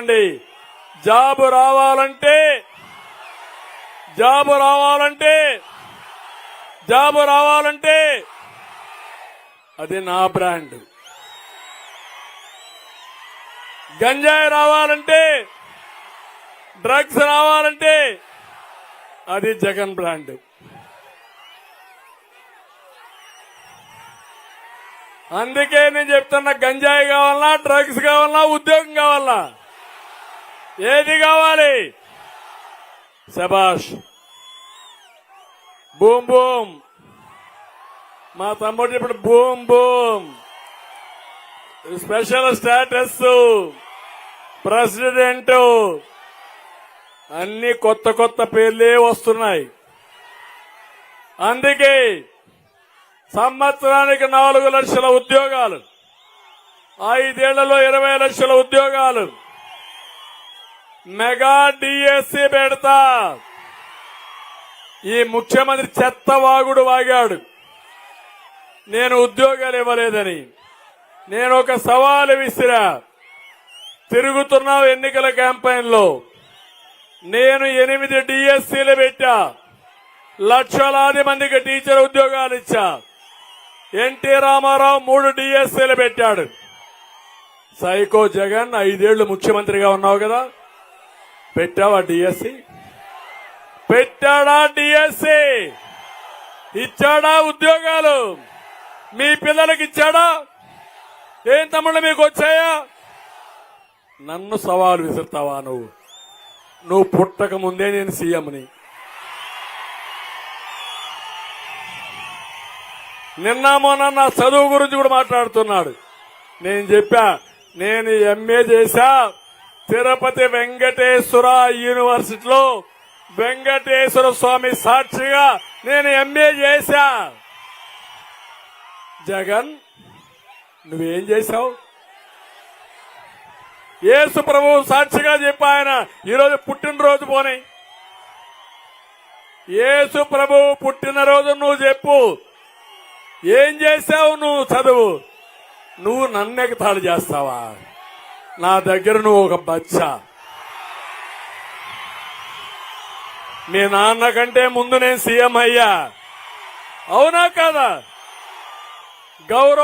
అండి జాబు రావాలంటే జాబు రావాలంటే జాబు రావాలంటే అది నా బ్రాండ్. గంజాయి రావాలంటే డ్రగ్స్ రావాలంటే అది జగన్ బ్రాండ్. అందుకే నేను చెప్తున్నా గంజాయి కావాలన్నా డ్రగ్స్ కావాలన్నా ఉద్యోగం కావాలన్నా. ఏది కావాలి? శబాష్ బూమ్ బూమ్. మా తమ్ముడు ఇప్పుడు boom boom. Special status. President. అన్ని కొత్త కొత్త పేర్లే వస్తున్నాయి. అందుకే సంవత్సరానికి నాలుగు లక్షల ఉద్యోగాలు ఐదేళ్ళలో ఇరవై లక్షల ఉద్యోగాలు. మెగా డిఎస్సి పెడతా. ఈ ముఖ్యమంత్రి చెత్త వాగుడు వాగాడు. నేను ఉద్యోగాలు ఇవ్వలేదని. నేను ఒక సవాలు విసిరా. తిరుగుతున్నావు ఎన్నికల క్యాంపెయిన్లో. నేను ఎనిమిది డిఎస్సీలు పెట్టా. లక్షలాది మందికి టీచర్ ఉద్యోగాలు ఇచ్చా. ఎన్టీ రామారావు మూడు డిఎస్సీలు పెట్టాడు. సైకో జగన్ ఐదేళ్ళు ముఖ్యమంత్రిగా ఉన్నావు కదా. పెట్టావా డిఎస్సి పెట్టాడా డిఎస్సి ఇచ్చాడా ఉద్యోగాలు? మీ పిల్లలకి ఇచ్చాడా? ఏం తమ్ముళ్ళు మీకు వచ్చాయా? నన్ను సవాలు విసురుతావా నువ్వు? నువ్వు పుట్టక ముందే నేను సీఎంని. నిన్న మొన్న నా చదువు గురించి కూడా మాట్లాడుతున్నాడు. నేను చెప్పా నేను ఎంఏ చేశా తిరుపతి వెంకటేశ్వర యూనివర్సిటీలో వెంకటేశ్వర స్వామి సాక్షిగా నేను ఎంఏ చేశా. జగన్ నువ్వేం చేశావు? యేసు ప్రభు సాక్షిగా చెప్పా ఆయన ఈరోజు పుట్టినరోజు పోనీ. యేసు ప్రభు పుట్టినరోజు నువ్వు చెప్పు. ఏం చేశావు నువ్వు చదువు? నువ్వు నన్నెగతాడు చేస్తావా? నా దగ్గర నువ్వు ఒక బచ్చ. మీ నాన్న కంటే ముందు నేను సీఎం అయ్యా. అవునా కాదా? గౌరవం